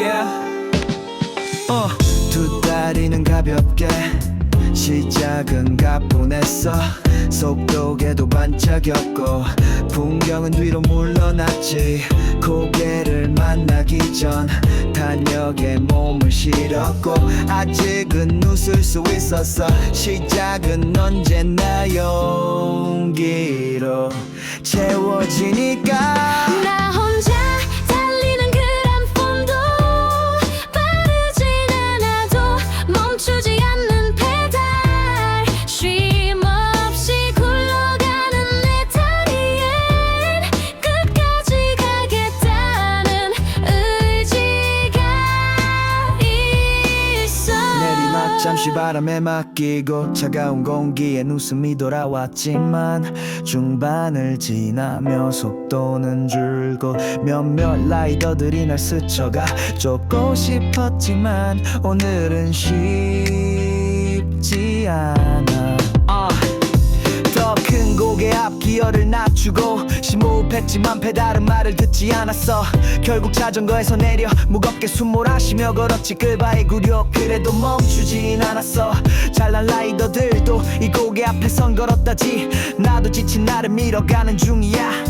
yeah. 어, 두 다리는 가볍게 시작은 가뿐했어. 속도계도 반짝였고 풍경은 뒤로 물러났지. 고개를 만나기 전 탄력에 몸을 실었고 아직은 웃을 수 있었어. 시작은 언제나 용기로 채워지니까 잠시 바람에 맡기고 차가운 공기엔 웃음이 돌아왔지만 중반을 지나며 속도는 줄고 몇몇 라이더들이 날 스쳐가 쫓고 싶었지만 오늘은 쉽지 않아 심호흡했지만 페달은 말을 듣지 않았어. 결국 자전거에서 내려 무겁게 숨 몰아쉬며 걸었지. 끌바의 구력 그래도 멈추진 않았어. 잘난 라이더들도 이 고개 앞에 선 걸었다지. 나도 지친 나를 밀어가는 중이야